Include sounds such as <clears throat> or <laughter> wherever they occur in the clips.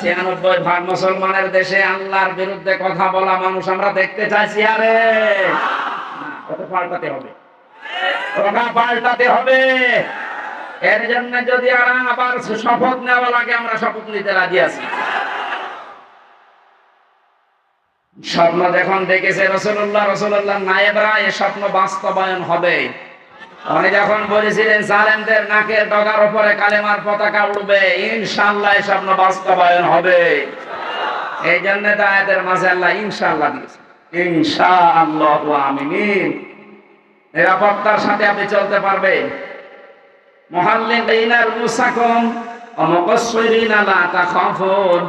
ছিয়ানব্বই ভাগ মুসলমানের দেশে আল্লাহর বিরুদ্ধে কথা বলা মানুষ আমরা দেখতে চাইছি, আরে! পাল্টাতে হবে। ওটা পাল্টাতে হবে। এর জন্য যদি আর আবার শপথ নেওয়া লাগে, আমরা শপথ নিতে রাজি আছি। স্বপ্ন যখন দেখেছে রসুল্লাহ রসুল্লাহ নায়েবরা, এ স্বপ্ন বাস্তবায়ন হবে। উনি যখন বলেছিলেন, সালেমদের নাকের ডগার উপরে কালেমার পতাকা উঠবে ইনশাল্লাহ স্বপ্ন বাস্তবায়ন হবে। এই জন্য দায়াতের মাঝে আল্লাহ ইনশাল্লাহ দিয়েছে ইনশাআল্লাহ নিরাপত্তার সাথে আপনি চলতে পারবেন। মুহাল্লিকিনা রুসাকুম ওয়া মুকাসসিরিনা লা তাখাফুন।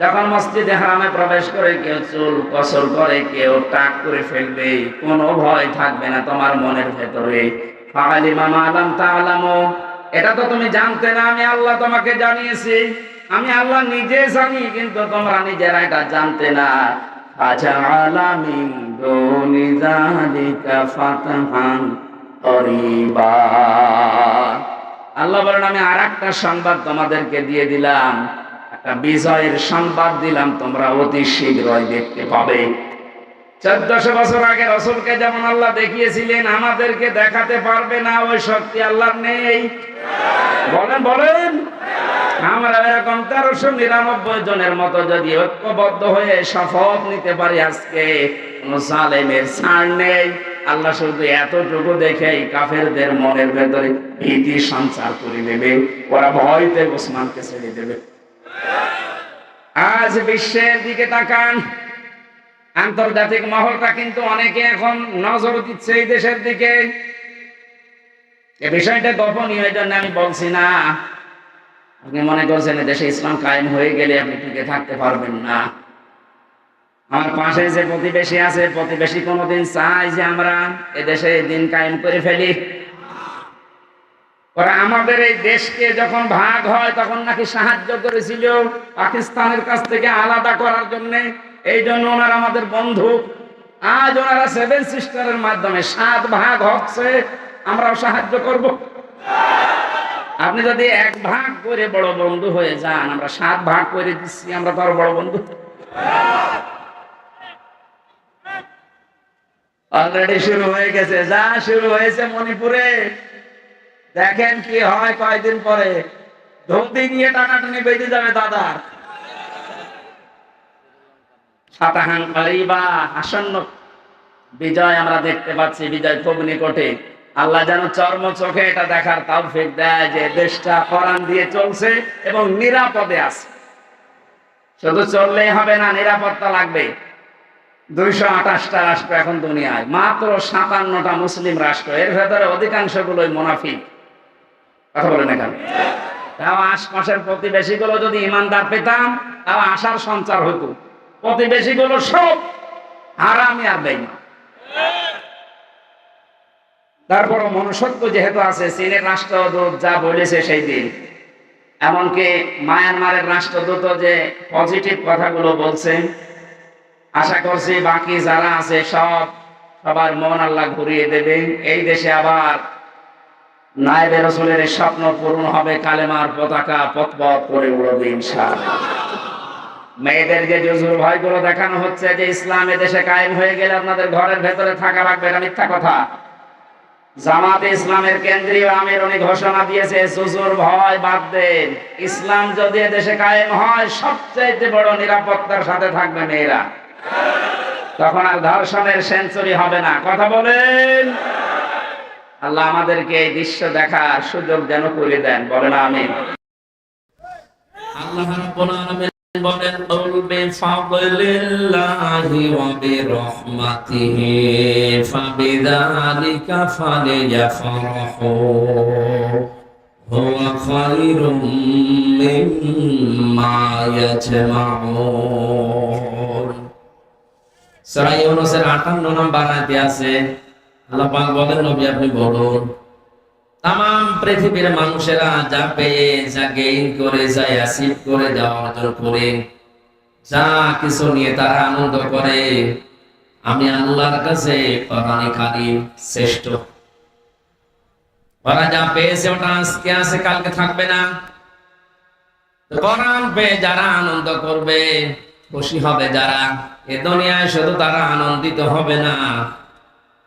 যখন মসজিদে হারামে প্রবেশ করে কেউ চুল কসল করে, কেউ টাক করে ফেলবে, কোনো ভয় থাকবে না তোমার মনের ভেতরে। ফাআলিমা মা লাম তা'লামু এটা তো তুমি জানতে না, আমি আল্লাহ তোমাকে জানিয়েছি। আমি আল্লাহ নিজে জানি, কিন্তু তোমরা নিজেরা এটা জানতে না। আচ্ছা মিন যালিকা ফাতহান করিবা। আল্লাহ বলেন, আমি আর সংবাদ তোমাদেরকে দিয়ে দিলাম। বিজয়ের সংবাদ দিলাম, তোমরা অতি শীঘ্রই দেখতে পাবে। চোদ্দশো বছর আগে রসুলকে যেমন আল্লাহ দেখিয়েছিলেন, আমাদেরকে দেখাতে পারবে না, ওই শক্তি আল্লাহ নেই। বলেন বলেন। আমরা এরকম তেরোশো নিরানব্বই জনের মতো যদি ঐক্যবদ্ধ হয়ে শপথ নিতে পারি আজকে কোন সালেমের ছাড় নেই। আল্লাহ শুধু এতটুকু দেখেই কাফেরদের মনের ভেতরে ভীতি সঞ্চার করে দেবে, ওরা ভয়তে ওসমানকে ছেড়ে দেবে। আজ বিশ্বের দিকে তাকান। আন্তর্জাতিক মহলটা কিন্তু অনেকে এখন নজর দিচ্ছে এই দেশের দিকে। এ বিষয়টা গোপনীয় জন্য আমি বলছি না। আপনি মনে করছেন দেশে ইসলাম কায়েম হয়ে গেলে আপনি টিকে থাকতে পারবেন না। আমার পাশে যে প্রতিবেশী আছে, প্রতিবেশী কোনোদিন চাই যে আমরা এদেশে দিন কায়েম করে ফেলি। ওরা আমাদের এই দেশকে যখন ভাগ হয়, তখন নাকি সাহায্য করেছিল পাকিস্তানের কাছ থেকে আলাদা করার জন্য। এই জন্য ওনারা আমাদের বন্ধু। আজ ওনারা সেভেন সিস্টারের মাধ্যমে সাত ভাগ হচ্ছে, আমরাও সাহায্য করব। আপনি যদি এক ভাগ করে বড় বন্ধু হয়ে যান, আমরা সাত ভাগ করে দিচ্ছি, আমরা তো বড় বন্ধু। অলরেডি শুরু হয়ে গেছে, যা শুরু হয়েছে মণিপুরে। দেখেন কি হয় কয়দিন পরে। ধমতি নিয়ে টানাটানি বেঁধে যাবে দাদার আসন্ন বিজয় আমরা দেখতে পাচ্ছি, বিজয় আল্লাহ যেন চর্ম চোখে এটা দেখার তৌফিক দেয় যে দেশটা কোরআন দিয়ে চলছে এবং নিরাপদে আছে। শুধু চললেই হবে না, নিরাপত্তা লাগবে। দুইশো আঠাশটা রাষ্ট্র এখন দুনিয়ায়। মাত্র সাতান্নটা মুসলিম রাষ্ট্র। এর ভেতরে অধিকাংশ গুলোই মোনাফিক। কথা বলেন এখানে। তাও আশপাশের প্রতিবেশী গুলো যদি ইমানদার পেতাম, তাও আশার সঞ্চার হতো প্রতিবেশী গুলো সব হারামি আর বেইমান তারপর মনুষ্যত্ব যেহেতু আছে, চীনের রাষ্ট্রদূত যা বলেছে সেই দিন। এমনকি মায়ানমারের রাষ্ট্রদূত যে পজিটিভ কথাগুলো বলছে, আশা করছি বাকি যারা আছে সব সবার মন আল্লাহ ঘুরিয়ে দেবে। এই দেশে আবার রসুলের স্বপ্ন পূরণ হবে, কালেমার পতাকা করে উড়বে মেয়েদের যে জজুর ভয়গুলো দেখানো হচ্ছে যে ইসলাম দেশে কায়েম হয়ে গেলে আপনাদের ঘরের ভেতরে থাকা লাগবে মিথ্যা কথা। জামাতে ইসলামের কেন্দ্রীয় আমির উনি ঘোষণা দিয়েছে, জুজুর ভয় বাদ দেন। ইসলাম যদি দেশে কায়েম হয় সবচেয়ে বড় নিরাপত্তার সাথে থাকবে মেয়েরা। তখন আর ধর্ষণের সেঞ্চুরি হবে না। কথা বলেন। আল্লাহ আমাদেরকে এই দৃশ্য দেখার সুযোগ যেন করে দেন। বলেন আমি 58 নম্বর আছে আল্লাহ পাক বলেন, নবী, আপনি বলুন তাম পৃথিবীর মানুষেরা যা পেয়ে, যা গেইন করে, যা অ্যাসিভ করে যা অর্জন করে যা কিছু নিয়ে তারা আনন্দ করে, আমি আল্লাহর কাছে কোরআনে কারীম শ্রেষ্ঠ। ওরা যা পেয়েছে, ওটা আজকে আছে, কালকে থাকবে না। তো কোরআন পেয়ে যারা আনন্দ করবে, খুশি হবে যারা। এ দুনিয়ায় শুধু তারা আনন্দিত হবে না।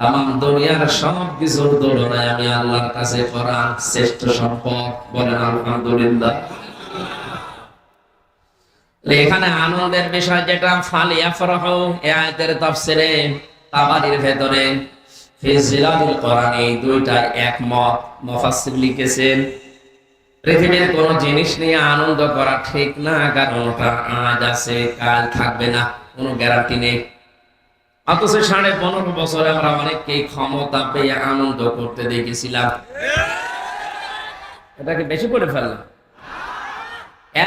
তাম দুনিয়ার সব কিছুর তুলনায় আমি আল্লাহর কাছে করা শ্রেষ্ঠ সম্পদ বলেন আলহামদুলিল্লাহ। এখানে আনন্দের বিষয় যেটা ফালিয়া ফরহ তাবারির ভেতরে ফিজিলাতুল কোরআন এই দুইটা একমত মুফাসসির লিখেছেন। পৃথিবীর কোন জিনিস নিয়ে আনন্দ করা ঠিক না, কারণ ওটা আজ আছে, কাল থাকবে না, কোনো গ্যারান্টি নেই। অথচ সাড়ে পনেরো বছরে আমরা অনেককেই ক্ষমতা পেয়ে আনন্দ করতে দেখেছিলাম। এটাকে বেশি করে ফেললাম।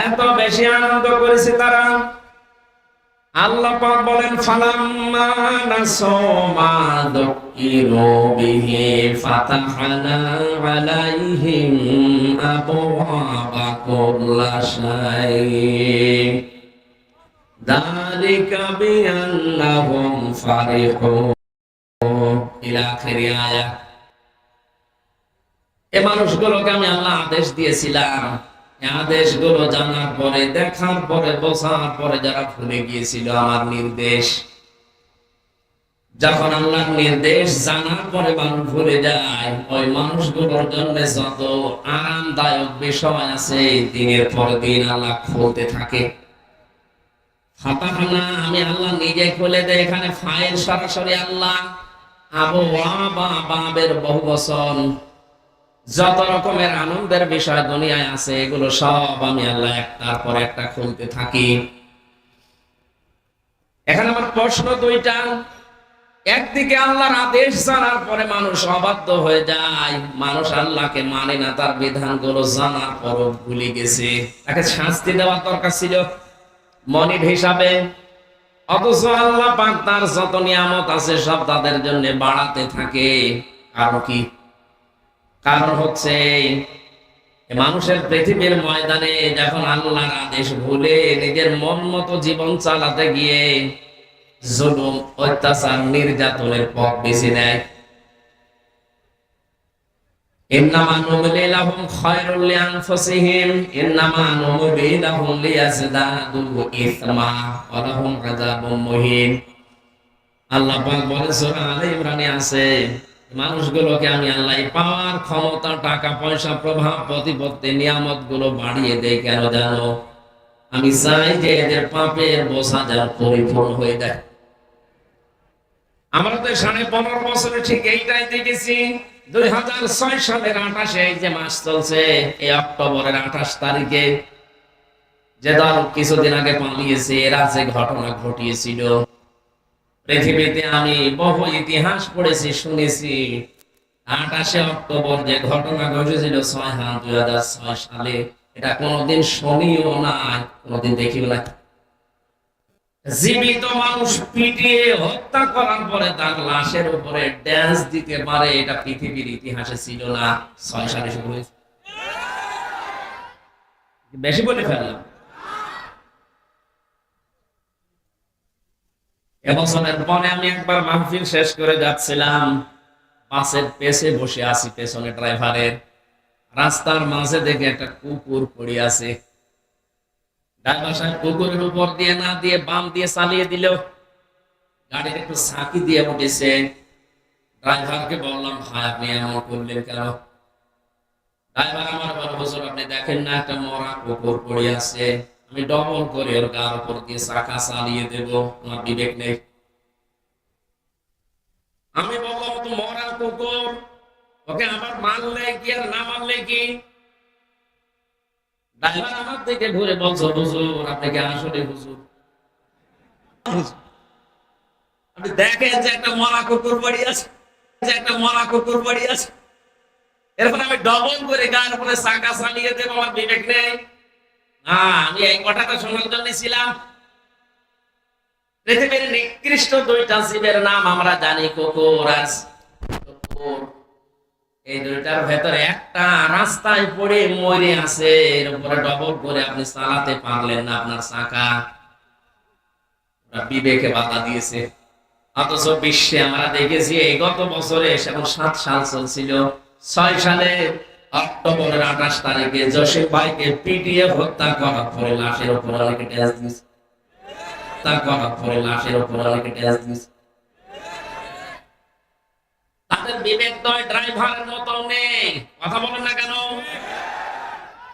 এত বেশি আনন্দ করেছে তারা। আল্লাহ পাক বলেন, ফালাম্মা নাসমা দুকিরু বিহি ফাতাহনা আলাইহিম আবওয়াবা কুল্লা শাই মানুষগুলোকে আমি আল্লাহ আদেশ দিয়েছিলাম। জানার পরে, দেখার পরে পরে যারা ভুলে গিয়েছিল আমার নির্দেশ। যখন আল্লাহর নির্দেশ জানার পরে মানুষ ভুলে যায়, ওই মানুষগুলোর জন্য যত আরামদায়ক বিষয় আছে, দিনের পর দিন আল্লাহ খুলতে থাকে। ফাতাহানা, আমি আল্লাহ নিজে খুলে দেয় এখানে ফাইল সরাসরি আল্লাহ। আবু বাবের বহু বচন। যত রকমের আনন্দের বিষয় দুনিয়ায় আছে, এগুলো সব আমি আল্লাহ একটার পর একটা খুলতে থাকি। এখানে আমার প্রশ্ন দুইটা। একদিকে আল্লাহর আদেশ জানার পরে মানুষ অবাধ্য হয়ে যায়। মানুষ আল্লাহকে মানে না, তার বিধানগুলো জানার পরও ভুলে গেছে। তাকে শাস্তি দেওয়ার দরকার ছিল। মনির হিসাবে। অথচ আল্লাহ পাক তার যত নিয়ামত আছে সব তাদের জন্য বাড়াতে থাকে। কারণ কি? কারণ হচ্ছে মানুষের পৃথিবীর ময়দানে যখন আল্লাহর আদেশ ভুলে নিজের মন মতো জীবন চালাতে গিয়ে জুলুম, অত্যাচার, নির্যাতনের পথ বেছে নেয় মানুষগুলোকে আমি আল্লাহ পাওয়ার ক্ষমতা, টাকা, পয়সা, প্রভাব, প্রতিপত্তি নিয়ামতগুলো বাড়িয়ে দেয় কেন জানো? আমি চাই যে এদের পাপের বোঝা যেন পরিপূর্ণ হয়ে যায়। আমরা তো সাড়ে পনেরো বছরে ঠিক এইটাই দেখেছি। দুই হাজার ছয় সালের আঠাশে এই যে মাস চলছে, এই অক্টোবরের আঠাশ তারিখে যে দল কিছুদিন আগে পালিয়েছে, এরা যে ঘটনা ঘটিয়েছিল, পৃথিবীতে আমি বহু ইতিহাস পড়েছি, শুনেছি। আঠাশে অক্টোবর যে ঘটনা ঘটেছিল ছয় হাত দুই হাজার ছয় সালে, এটা কোনোদিন শুনিও না কোনোদিন দেখিও না জীবিত মানুষ পিটিয়ে হত্যা করার পরে তার লাশের উপরে ড্যান্স দিতে পারে, এটা পৃথিবীর ইতিহাসে ছিল না। ছয় সালে শুরু হয়েছে। বেশি বলে ফেললাম। এবছরের পরে আমি একবার মাহফিল শেষ করে যাচ্ছিলাম। বাসের পেছে বসে আছি, পেছনে ড্রাইভারের। রাস্তার মাঝে দেখে একটা কুকুর পড়ে আছে। ড্রাইভার সাহেব উপর দিয়ে, না দিয়ে, বাম দিয়ে চালিয়ে দিল। গাড়ির একটু সাকি দিয়ে উঠেছে। ড্রাইভারকে বললাম, ভাই, আপনি এমন করলেন কেন? ড্রাইভার আমার বড় আপনি দেখেন না একটা মরা কুকুর পড়ে আছে। আমি ডবল করে ওর গার উপর দিয়ে চাকা চালিয়ে দেব। আমার বিবেক নেই। আমি বললাম, তো মরা কুকুর, ওকে আবার মারলে কি আর না মারলে কি? আমি ডবল করে দেবো, আমার বিবেক আমি এই পৃথিবীর নিকৃষ্ট দুইটা জীবের নাম আমরা জানি, কুকুর আর কুকুর। এই দুইটার ভেতরে একটা রাস্তায় পড়ে মরে আছে, এর উপরে ডবল করে আপনি চালাতে পারলেন না আপনার চাকা। বিবেকে বাধা দিয়েছে। অথচ বিশ্বে আমরা দেখেছি, এই গত বছরে সেখন সাত সাল চলছিল। ছয় সালে অক্টোবরের আঠাশ তারিখে জসিম ভাইকে পিটিএ হত্যা করার পরে লাশের উপর অনেকে ট্যাস দিয়েছে। হত্যা করার পরে লাশের উপর অনেকে ট্যাস দিয়েছে। তাদের বিবেক নয় ড্রাইভারের মতো নেই কথা বলেন না কেন?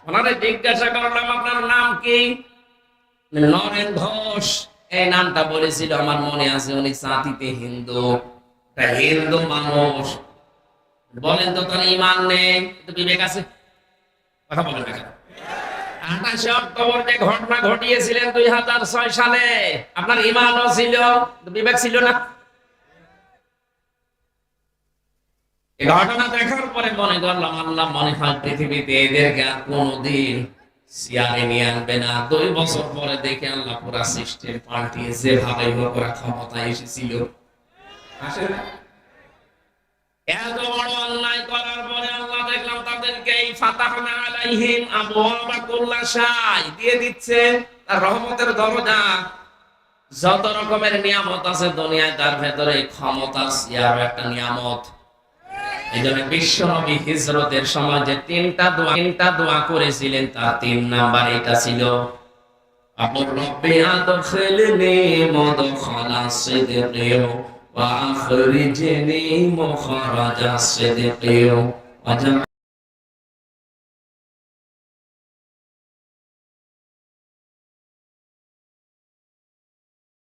ওনারে জিজ্ঞাসা করলাম, আপনার নাম কি? নরেন ঘোষ। এই নামটা বলেছিল, আমার মনে আছে উনি জাতিতে হিন্দু। হিন্দু মানুষ। বলেন তো, তার ইমান নেই বিবেক আছে? কথা বলেন না কেন? ঘটনা ঘটিয়েছিলেন দুই হাজার ছয় সালে, আপনার ইমানও ছিল, বিবেক ছিল না এই ঘটনা দেখার পরে মনে করলাম, আল্লাহ মনে হয় পৃথিবীতে এদেরকে আর কোনোদিন সিয়ারে নিয়ে আনবে না। দুই বছর পরে দেখে আল্লাহ পুরা সিস্টেম পাল্টিয়ে যেভাবে হোক ওরা এসেছিল। রহমতের দরজা। যত রকমের নিয়ামত আছে দুনিয়ায়, তার ভেতরে ক্ষমতার সিয়ার একটা নিয়ামত। এই জন্য বিশ্ব নবী হিজরতের সময় যে তিনটা দোয়া তিনটা দোয়া করেছিলেন তার তিন নাম্বার এটা ছিল আপন রব্বি আদখিলনি মুদখালা সিদকি ওয়া আখরিজনি মুখরাজা সিদকি ওয়া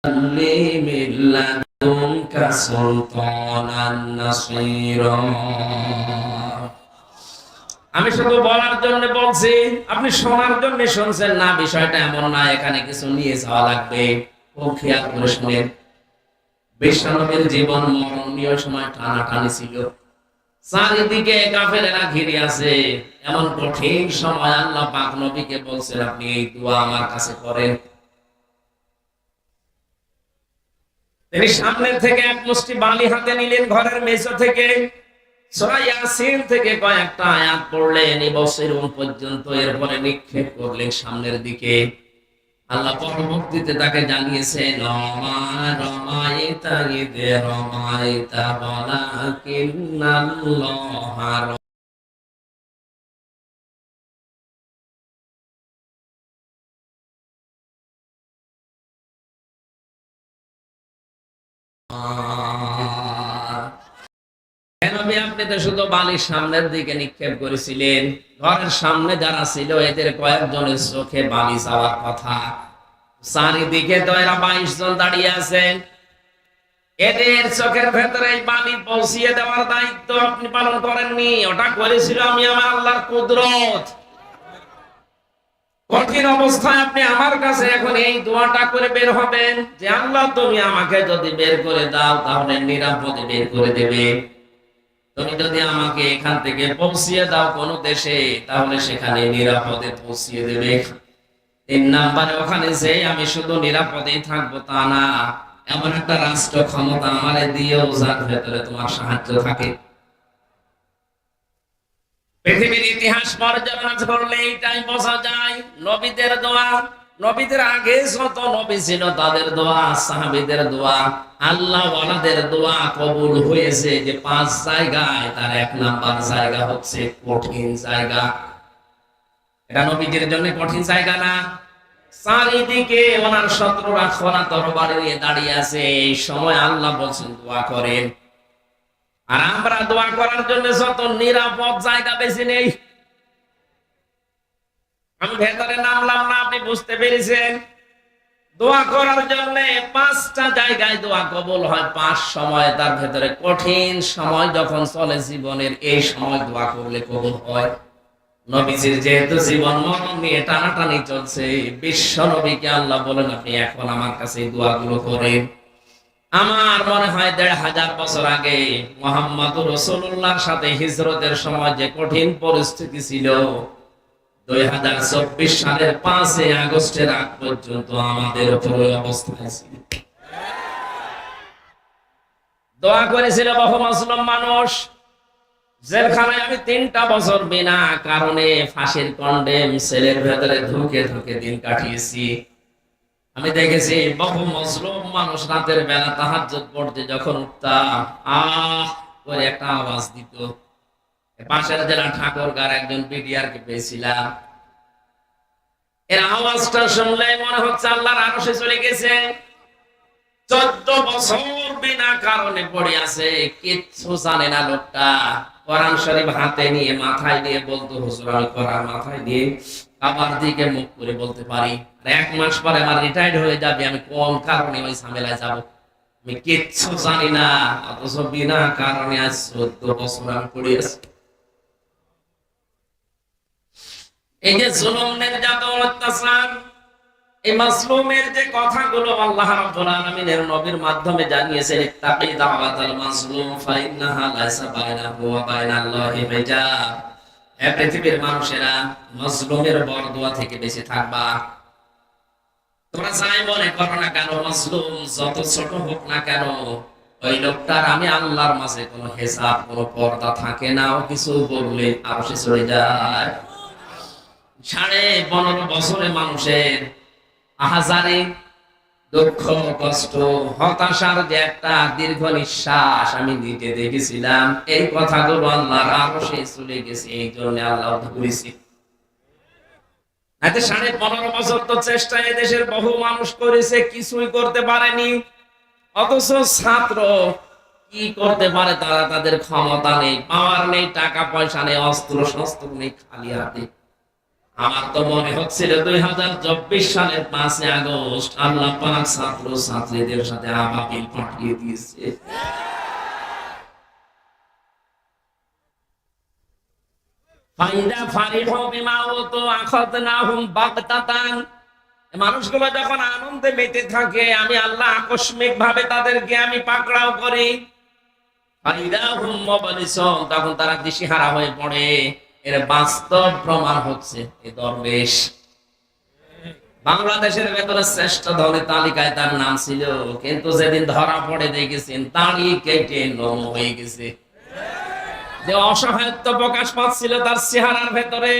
لي من لدنك سلطانا نصيرا আমি শুধু বলার জন্য বলছি আপনি শোনার জন্য শুনছেন না বিষয়টা এমন না এখানে কিছু নিয়ে যাওয়া লাগবে খুব খেয়াল করে শুনেন বিশ্বনবীর জীবন মরণীয় সময় টানাটানি ছিল চারিদিকে কাফেরেরা ঘিরে আছে এমন কঠিন সময় আল্লাহ পাক নবীকে বলছেন আপনি এই দোয়া আমার কাছে করেন তিনি সামনের থেকে এক মুষ্টি বালি হাতে নিলেন ঘরের মেঝো থেকে। থেকে কয়েকটা আয়াত পড়লেন পর্যন্ত এরপরে নিক্ষেপ করলেন সামনের দিকে। আল্লাহ পরবর্তীতে তাকে জানিয়েছেন রমা আপনি তো শুধু বালির সামনের দিকে নিক্ষেপ করেছিলেন? ঘরের সামনে যারা ছিল, এদের কয়েকজনের চোখে বালি যাওয়ার কথা। চারিদিকে তো এরা বাইশ জন দাঁড়িয়ে আছেন। এদের চোখের ভেতরে বালি পৌঁছিয়ে দেওয়ার দায়িত্ব আপনি পালন করেননি। ওটা করেছিল আমি, আমার আল্লাহর কুদরত। কঠিন অবস্থায় আপনি আমার কাছে এখন এই দোয়াটা করে বের হবেন যে, আল্লাহ, তুমি আমাকে যদি বের করে দাও, তাহলে নিরাপদে বের করে দেবে। তুমি যদি আমাকে এখান থেকে পৌঁছিয়ে দাও কোন দেশে, তাহলে সেখানে নিরাপদে পৌঁছিয়ে দেবে। তিন নাম্বারে, ওখানে যে আমি শুধু নিরাপদেই থাকব তা না, এমন একটা রাষ্ট্র ক্ষমতা আমারে দিয়েও যার ভেতরে তোমার সাহায্য থাকে। পৃথিবীর ইতিহাস পর্যালোচনা করলে এইটাই বোঝা যায়, নবীদের দোয়া, নবীদের আগে যত নবী ছিল তাদের দোয়া, সাহাবীদের দোয়া, আল্লাহ ওয়ালাদের দোয়া কবুল হয়েছে যে পাঁচ জায়গায় তার এক নাম্বার জায়গা হচ্ছে কঠিন জায়গা। এটা নবীদের জন্য কঠিন জায়গা না। চারিদিকে ওনার শত্রুরা খোলা তরবারি নিয়ে দাঁড়িয়ে আছে, এই সময় আল্লাহ বলছেন, দোয়া করেন। আর আমরা দোয়া করার জন্য যত নিরাপদ জায়গা বেশি নেই। আমি ভেতরে নামলাম না, আপনি বুঝতে পেরেছেন? দোয়া করার জন্য পাঁচটা জায়গায় দোয়া কবুল হয়, পাঁচ সময়, তার ভেতরে কঠিন সময় যখন চলে জীবনের, এই সময় দোয়া করলে কবল হয়। নবীজির যেহেতু জীবন মরণ নিয়ে টানাটানি চলছে, বিশ্ব নবীকে আল্লাহ বলেন, আপনি এখন আমার কাছে দোয়াগুলো করেন। আমার মনে হয় দেড় হাজার বছর আগে মোহাম্মদ রসুল্লাহর সাথে হিজরতের সময় যে কঠিন পরিস্থিতি ছিল, দুই হাজার চব্বিশ সালের পাঁচই আগস্টের আগ পর্যন্ত আমাদের উপর অবস্থায় ছিল। দোয়া করেছিল বহু মুসলিম মানুষ, জেলখানায় আমি তিনটা বছর বিনা কারণে ফাঁসির কন্ডেম সেলের ভেতরে ঢুকে ঢুকে দিন কাটিয়েছি। আমি দেখেছি, বহু মজলুম মানুষ রাতের বেলা তাহাজ্জুদ পড়তে যখন উঠতাম আহ করে একটা আওয়াজ দিত। পাশের জেলা ঠাকুরগার একজন বিডিআর কে পেয়েছিলাম। এর আওয়াজটা শুনলে মনে হচ্ছে আল্লাহর আরশে চলে গেছে। চোদ্দ বছর বিনা কারণে পড়ে আছে, কিচ্ছু জানে না লোকটা। কোরআন শরীফ হাতে নিয়ে, মাথায় দিয়ে বলতো, হুজুর, আমি কোরআন মাথায় দিয়ে আমার দিকে মুখ করে বলতে পারি। আর এক মাস পরে আমার রিটায়ার্ড হয়ে যাবে, আমি কোন কারণে ওই ঝামেলায় যাব? আমি কিচ্ছু জানি না, অথচ বিনা কারণে আজ চোদ্দ বছর আমি পড়ে আছি। এই যে জুলুম, নির্যাতন, অত্যাচার এই মাসলুমের যে কথাগুলো আল্লাহ রাব্বুল আলামিনের নবীর মাধ্যমে জানিয়েছেন, ইত্তাকি দাওয়াতাল মাসলুম, ফাইন্নাহা লাইসা বাইনাহু ওয়া বাইনাল্লাহি হিজাব। হে পৃথিবীর মানুষেরা, মাসলুমের বরদোয়া থেকে বেঁচে থাকবা। তোমরা যাই মনে করো না কেন, মাসলুম যত ছোট হোক না কেন, ওই লোকটার আমি আল্লাহর মাঝে কোনো হিসাব, কোনো পর্দা থাকে না, ও কিছু বললে আরও সে চলে যায়। সাড়ে পনেরো বছরে মানুষের আহাজারে দুঃখ, কষ্ট, হতাশার যে একটা দীর্ঘ নিঃশ্বাস আমি নিজে দেখেছিলাম, এই কথাগুলো আল্লাহর আরও সে চলে গেছে, এই জন্য আল্লাহ এতে সাড়ে পনেরো বছর তো চেষ্টা দেশের বহু মানুষ করেছে, কিছুই করতে পারেনি। অথচ ছাত্র কি করতে পারে তারা তাদের ক্ষমতা নেই, পাওয়ার নেই, টাকা পয়সা নেই অস্ত্র শস্ত্র নেই, খালি হাতে। আমার তো মনে হচ্ছিল দুই হাজার চব্বিশ সালের পাঁচই আগস্ট আল্লাহ পাক ছাত্র ছাত্রীদের সাথে আবাবিল পাঠিয়ে দিয়েছে। মানুষগুলো যখন আনন্দে মেতে থাকে, আমি আল্লাহ আকস্মিক ভাবে তাদেরকে আমি পাকড়াও করি। তখন তারা দিশেহারা হয়ে পড়ে। এর বাস্তব প্রমাণ হচ্ছে এই দরবেশ। বাংলাদেশের ভেতরে শ্রেষ্ঠ ধনী তালিকায় তার নাম ছিল, কিন্তু যেদিন ধরা পড়ে দেখেছেন দাঁড়িয়ে কেটে নম হয়ে গেছে। যে অসহায়ত্ব প্রকাশ পাচ্ছিল তার চেহারার ভেতরে,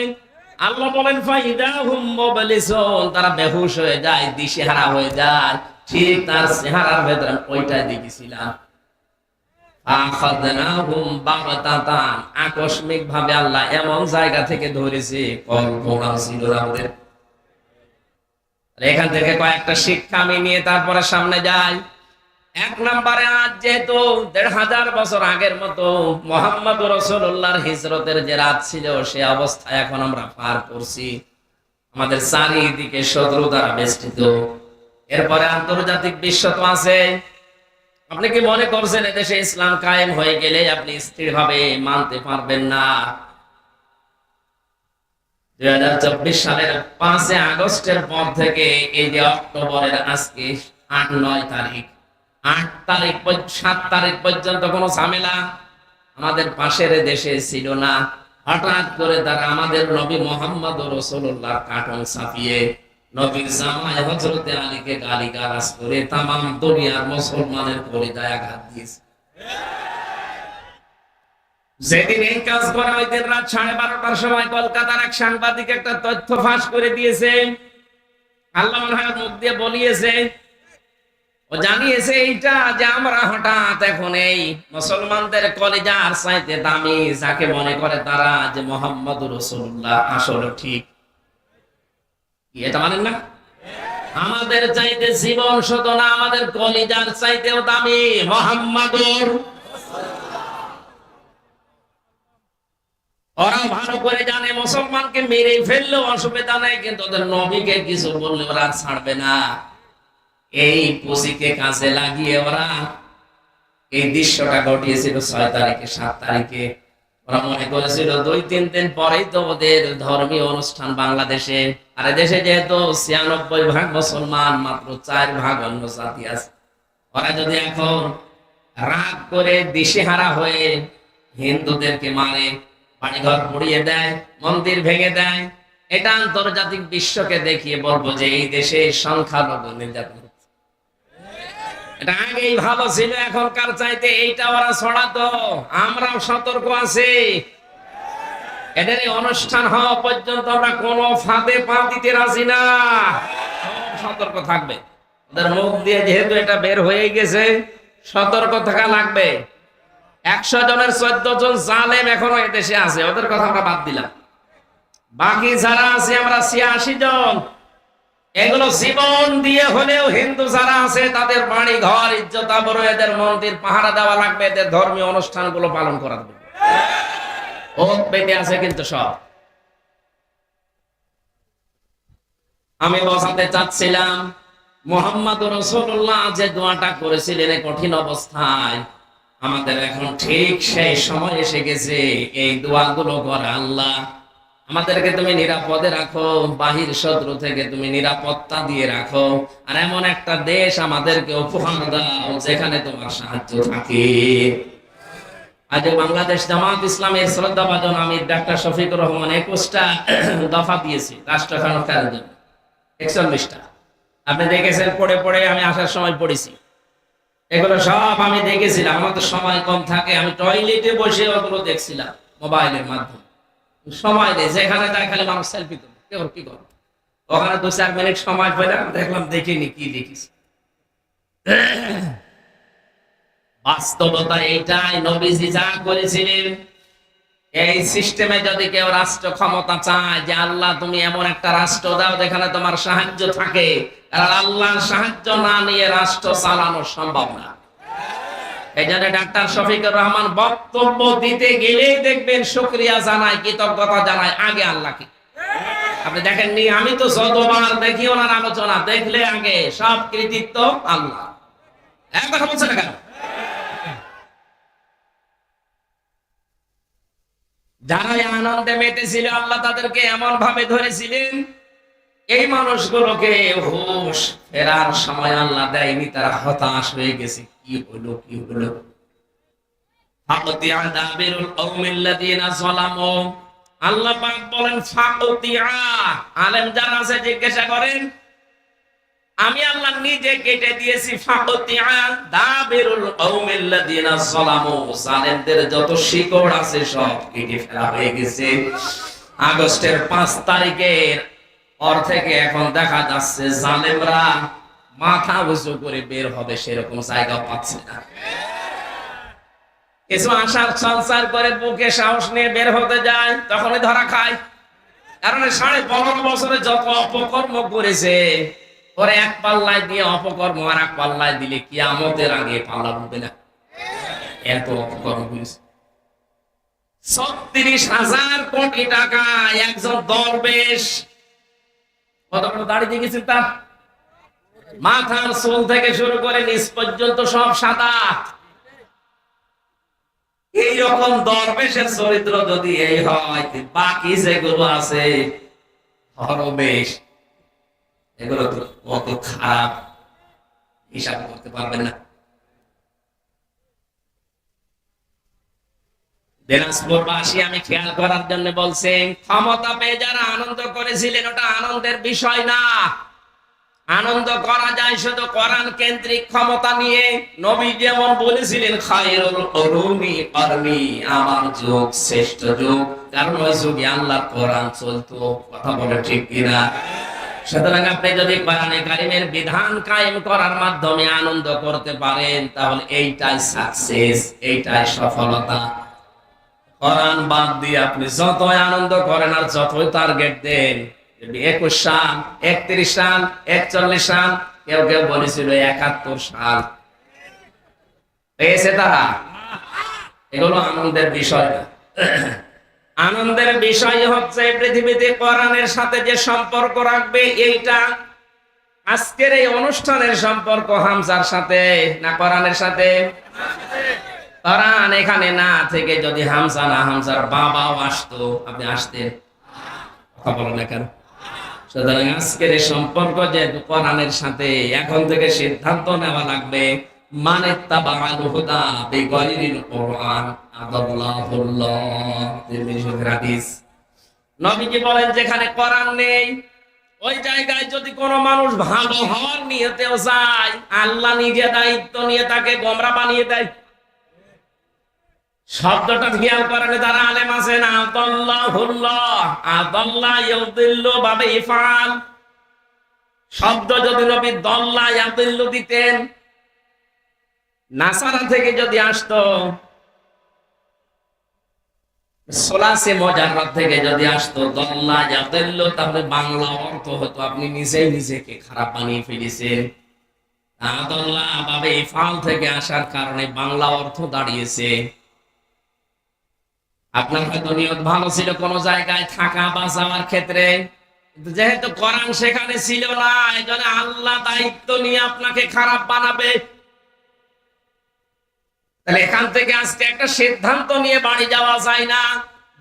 আল্লাহ বলেন ফাইদা হুম মুবলিসুন তারা বেহুশ হয়ে যায়, দিশেহারা হয়ে যায়। ঠিক তার চেহারার ভেতরে ওইটাই দেখেছিলাম। আকস্মিক ভাবে আল্লাহ এমন জায়গা থেকে ধরেছে কল্পনা ছিল আর এখান থেকে কয়েকটা শিক্ষা আমি নিয়ে তারপরে সামনে যাই। এক নম্বরে আজ যেহেতু দেড় হাজার বছর আগের মতো মোহাম্মদ রসুল্লাহর হিজরতের যে রাত ছিল, সে অবস্থায় এখন আমরা পার করছি। আমাদের চারিদিকে শত্রু দ্বারা বেষ্টিত। এরপরে আন্তর্জাতিক বিশ্ব তো আছে। আপনি কি মনে করছেন এদেশে ইসলাম কায়েম হয়ে গেলে আপনি স্থির ভাবে মানতে পারবেন না? দুই হাজার চব্বিশ সালের পাঁচে আগস্টের পর থেকে এই যে অক্টোবরের আজকে আট, নয় তারিখ, আট তারিখ সাত তারিখ পর্যন্ত কোনো ঝামেলা আমাদের পাশের দেশে ছিল না। হঠাৎ করে তারা আমাদের নবী মোহাম্মদ রসুল্লাহ কাটন ছাপিয়ে নবীর জামায় হজরতে আলীকে গালি গালাজ করে দুনিয়ার মুসলমানের দিয়েছে। যেদিন এই কাজ করা ওই দিন রাত সাড়ে বারোটার সময় কলকাতার এক সাংবাদিক একটা তথ্য ফাঁস করে দিয়েছে। আল্লাহ মুখ দিয়ে বলিয়েছে। ও জানিয়েছে এইটা যে আমরা হঠাৎ এখন এই মুসলমানদের কলিজার দামি, যাকে মনে করে তারা যে মোহাম্মদ রসুল্লাহ আসলে ঠিক। এটা মানেন না? আমাদের চাইতে জীবন শত না, আমাদের কলিজার চাইতেও দামি। মোহাম্মদুর। ওরা ভালো করে জানে, মুসলমানকে মেরে ফেললেও অসুবিধা নেই, কিন্তু ওদের নবীকে কিছু বললে ওরা ছাড়বে না। এই পুঁজিকে কাজে লাগিয়ে ওরা এই দৃশ্যটা ঘটিয়েছিল ছয় তারিখে, সাত তারিখে। ওরা মনে করেছিল, দুই, তিন দিন পরেই তো ওদের ধর্মীয় অনুষ্ঠান বাংলাদেশে আর দেশে যেহেতু ছিয়ানব্বই ভাগ মুসলমান, মাত্র চার ভাগ অন্য জাতি আছে। ওরা যদি এখন রাগ করে দিশেহারা হয়ে হিন্দুদেরকে মারে, বাড়িঘর পুড়িয়ে দেয়, মন্দির ভেঙে দেয়, এটা আন্তর্জাতিক বিশ্বকে দেখিয়ে বলব যে এই দেশে সংখ্যালঘু নির্যাতন। এটা আগেই ভালো ছিল, এখনকার চাইতে এইটা ওরা ছড়াতো। আমরাও সতর্ক আছি। এদের এই অনুষ্ঠান হওয়া পর্যন্ত আমরা কোনো ফাঁদে পা দিতে রাজি না। সতর্ক থাকবে। ওদের মুখ দিয়ে যেহেতু এটা বের হয়ে গেছে, সতর্ক থাকা লাগবে। একশো জনের চোদ্দ জন জালেম এখনও আছে, ওদের কথা আমরা বাদ দিলাম। বাকি যারা আছে, আমরা ছিয়াশি জন। এগুলো জীবন দিয়ে হলেও হিন্দু যারা আছে, তাদের বাড়ি, ঘর, ইজ্জত এদের মন্দির, পাহারা দেওয়া লাগবে, এদের ধর্মীয় অনুষ্ঠানগুলো পালন করা ও পেটে আছে কিন্তু সব। আমি বসাতে চাচ্ছিলাম, মোহাম্মদ রসুল্লাহ যে দোয়াটা করেছিলেন কঠিন অবস্থায়, আমাদের এখন ঠিক সেই সময় এসে গেছে, এই দোয়াগুলো করে আল্লাহ। আমাদেরকে তুমি নিরাপদে রাখো, বাহির শত্রু থেকে তুমি নিরাপত্তা দিয়ে রাখো, আর এমন একটা দেশ আমাদেরকে উপহার দাও যেখানে তোমার সাহায্য থাকে। আজ বাংলাদেশ জামাত ইসলামের শ্রদ্ধা ভাজন আমির ডাক্তার শফিকুর রহমান একুশটা <clears throat> দফা দিয়েছি, রাষ্ট্র ক্ষমতার জন্য একচল্লিশটা। আপনি দেখেছেন, পড়ে পড়ে আমি আসার সময় পড়েছি। এগুলো সব আমি দেখেছিলাম, আমার তো সময় কম থাকে। আমি টয়লেটে বসে ওগুলো দেখছিলাম, মোবাইলের মাধ্যমে। সময় নেই, যেখানে যায় খালি মানুষ সেলফি কেউ কি করো ওখানে দু চার মিনিট সময় পেলাম, দেখলাম দেখিনি কি দেখিস <clears throat> বাস্তবতা এইটাই, নবীজি যা করেছিলেন, এই সিস্টেমে যদি কেউ রাষ্ট্র ক্ষমতা চায় যে আল্লাহ তুমি এমন একটা রাষ্ট্র দাও যেখানে তোমার সাহায্য থাকে, কারণ আল্লাহর সাহায্য না নিয়ে রাষ্ট্র চালানো সম্ভব না। এই জন্য ডাক্তার শফিকুর রহমান বক্তব্য দিতে গেলেই দেখবেন শুক্রিয়া জানায়, কৃতজ্ঞতা জানায়, আগে আল্লাহকে। আপনি দেখেননি, আমি তো যতবার দেখি ওনার আলোচনা, দেখলে আগে সব কৃতিত্ব আল্লাহ। এক কথা বলছে না কেন? যারা আনন্দে মেতেছিল, আল্লাহ তাদেরকে এমন ভাবে ধরেছিলেন, এই মানুষগুলোকে হুশ ফেরার সময় আল্লাহ দেয়নি, তারা হতাশ হয়ে গেছে। কি হলো কি হলো? আল্লাহ বলেন আলেম যারা আছে, জিজ্ঞাসা করেন আমি আল্লাহ নিজে কেটে দিয়েছি যত শিকড় আছে সব কেটে ফেলা হয়ে গেছে। আগস্টের পাঁচ তারিখের পর থেকে এখন দেখা যাচ্ছে জালেমরা মাথা উঁচু করে বের হবে, সেরকম জায়গা পাচ্ছে না। কিছু আশার সংসার করে বুকে সাহস নিয়ে বের হতে যায়, তখনই ধরা খায়। কারণ সাড়ে পনেরো বছরে যত অপকর্ম করেছে পরে এক পাল্লায় দিয়ে অপকর্ম, আর এক পাল্লায় দিলে কি আমতের আগে পাল্লা উঠবে না। এত অপকর্ম করেছে ছত্রিশ হাজার কোটি টাকা একজন দরবেশ। কত বড় দাড়ি দেখেছেন তার? মাথার চুল থেকে শুরু করে নিচ পর্যন্ত সব সাদা। এইরকম দরবেশের চরিত্র যদি এই হয়, বাকি যেগুলো আছে হরবেশ এগুলো তো কত খারাপ। হিসাব করতে পারবেন না। আমি খেয়াল করার জন্য বলছেন ক্ষমতা পেয়ে যারা আনন্দ করেছিলেন, ওটা আনন্দের বিষয় না। আনন্দ করা যায় শুধু কেন্দ্রিক ক্ষমতা নিয়ে। নবী যেমন বলেছিলেন আমার যুগ শ্রেষ্ঠ যুগ। কারণ ওই যুগে আল্লাহ কোরআন চলতো, কথা বলে ঠিক কিনা? সুতরাং আপনি যদি কোরআনে কারিমের বিধান কায়েম করার মাধ্যমে আনন্দ করতে পারেন, তাহলে এইটাই সাকসেস এইটাই সফলতা। কোরআন বাদ দিয়ে আপনি যতই আনন্দ করেন আর যতই টার্গেট দেন একুশ সাল, একত্রিশ সাল, একচল্লিশ সাল, কেউ কেউ বলেছিল একাত্তর সাল। পেয়েছে তারা? এগুলো আনন্দের বিষয় না। আনন্দের বিষয় হচ্ছে পৃথিবীতে কোরআনের সাথে যে সম্পর্ক রাখবে, এইটা আজকের এই অনুষ্ঠানের সম্পর্ক হামজার সাথে না কোরআনের সাথে? কোরআন এখানে না থেকে যদি হামজা না, হামজার বাবাও আসতো, আপনি আসতেন। কথা বলেন না কেন? সুতরাং আজকের এই সম্পর্ক যে কোরআনের সাথে, এখন থেকে সিদ্ধান্ত নেওয়া লাগবে। মানে যেখানে নেই, ওই জায়গায় যদি মানুষ ভালো হওয়ার যায়, আল্লাহ নিজে দায়িত্ব নিয়ে তাকে গোমরা বানিয়ে দেয়। শব্দটা খেয়াল করেন, যারা আলেম আছেন শব্দ যদি নবী দল্লা দিতেন নাসারা থেকে যদি আসতো, সোলাসে মজার থেকে যদি আসতো, দল্লা ইয়াদিল্লু তাহলে বাংলা অর্থ হতো, আপনি নিজেই নিজেকে খারাপ বানিয়ে ফেলেছেন। আদল্লা ইফাল থেকে আসার কারণে বাংলা অর্থ দাঁড়িয়েছে। আপনার হয়তো নিয়ত ভালো ছিল কোন জায়গায় থাকা বা যাওয়ার ক্ষেত্রে যেহেতু কোরআন সেখানে ছিল না এই আল্লাহ দায়িত্ব নিয়ে আপনাকে খারাপ বানাবে। তাহলে এখান থেকে আজকে একটা সিদ্ধান্ত নিয়ে বাড়ি যাওয়া যায় না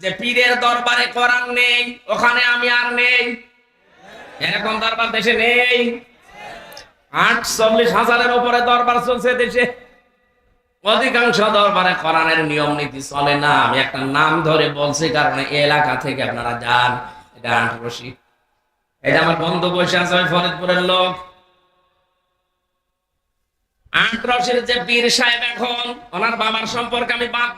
যে পীরের দরবারে কোরআন নেই, ওখানে আমি আর নেই। এরকম দরবার দেশে নেই? হাজারের উপরে দরবার চলছে দেশে। অধিকাংশ দরবারে কোরআনের নিয়ম নীতি চলে না। আমি একটা নাম ধরে বলছি, কারণ এলাকা থেকে আপনারা যান এটা আটরশি এটা আমার বন্ধু বসে আছে ফরিদপুরের লোক। আটরশির যে পীর সাহেব এখন ওনার বাবার সম্পর্কে আমি বাদ